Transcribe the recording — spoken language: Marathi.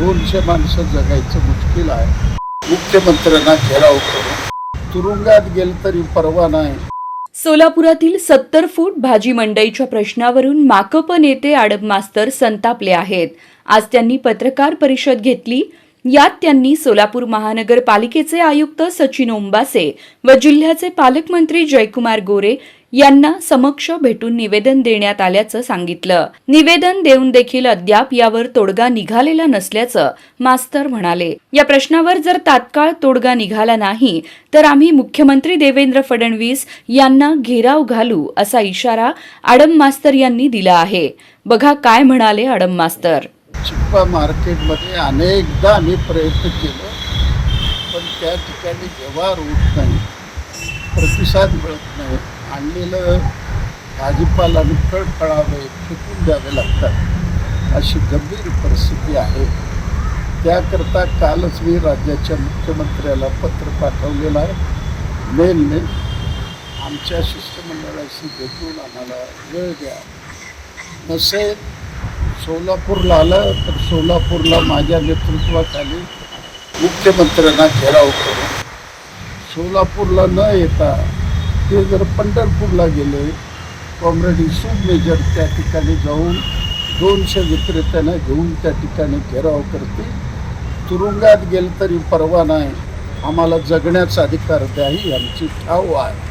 दोनशे माणसं जगायचं मुश्किल आहे. मुख्यमंत्र्यांना घेराव करून तुरुंगात गेलं तरी परवा नाही. सोलापुरातील सत्तर फूट भाजी मंडईच्या प्रश्नावरून माकप नेते आडब मास्तर संतापले आहेत. आज त्यांनी पत्रकार परिषद घेतली. यात त्यांनी सोलापूर महानगरपालिकेचे आयुक्त सचिन ओंबासे व जिल्ह्याचे पालकमंत्री जयकुमार गोरे यांना समक्ष भेटून निवेदन देण्यात आल्याचं सांगितलं. निवेदन देऊन देखील अद्याप यावर तोडगा निघालेला नसल्याचं मास्तर म्हणाले. या प्रश्नावर जर तात्काळ तोडगा निघाला नाही तर आम्ही मुख्यमंत्री देवेंद्र फडणवीस यांना घेराव घालू असा इशारा आडम मास्तर यांनी दिला आहे. बघा काय म्हणाले आडम मास्तर. चिप्पा मार्केटमध्ये अनेकदा आम्ही प्रयत्न केलो पण त्या ठिकाणी व्यवहार होत नाही. प्रतिसाद मिळत नाही. आणलेलं भाजीपाला फळ फळावे फेकून द्यावे लागतात. अशी गंभीर परिस्थिती आहे. त्याकरता कालच मी राज्याच्या मुख्यमंत्र्याला पत्र पाठवलेलं. आहे मेलने आमच्या शिष्टमंडळाशी भेटून आम्हाला वेळ द्या. नसेल सोलापूरला आलं तर सोलापूरला माझ्या नेतृत्वाखाली मुख्यमंत्र्यांना घेराव करून सोलापूरला न येता ते जर पंढरपूरला गेले कॉम्रेड युसूफ मेजर त्या ठिकाणी जाऊन दोनशे विक्रेत्यांना घेऊन त्या ठिकाणी घेराव करतील. तुरुंगात गेलं तरी परवा नाही. आम्हाला जगण्याचा अधिकार द्या ही आमची ठाव आहे.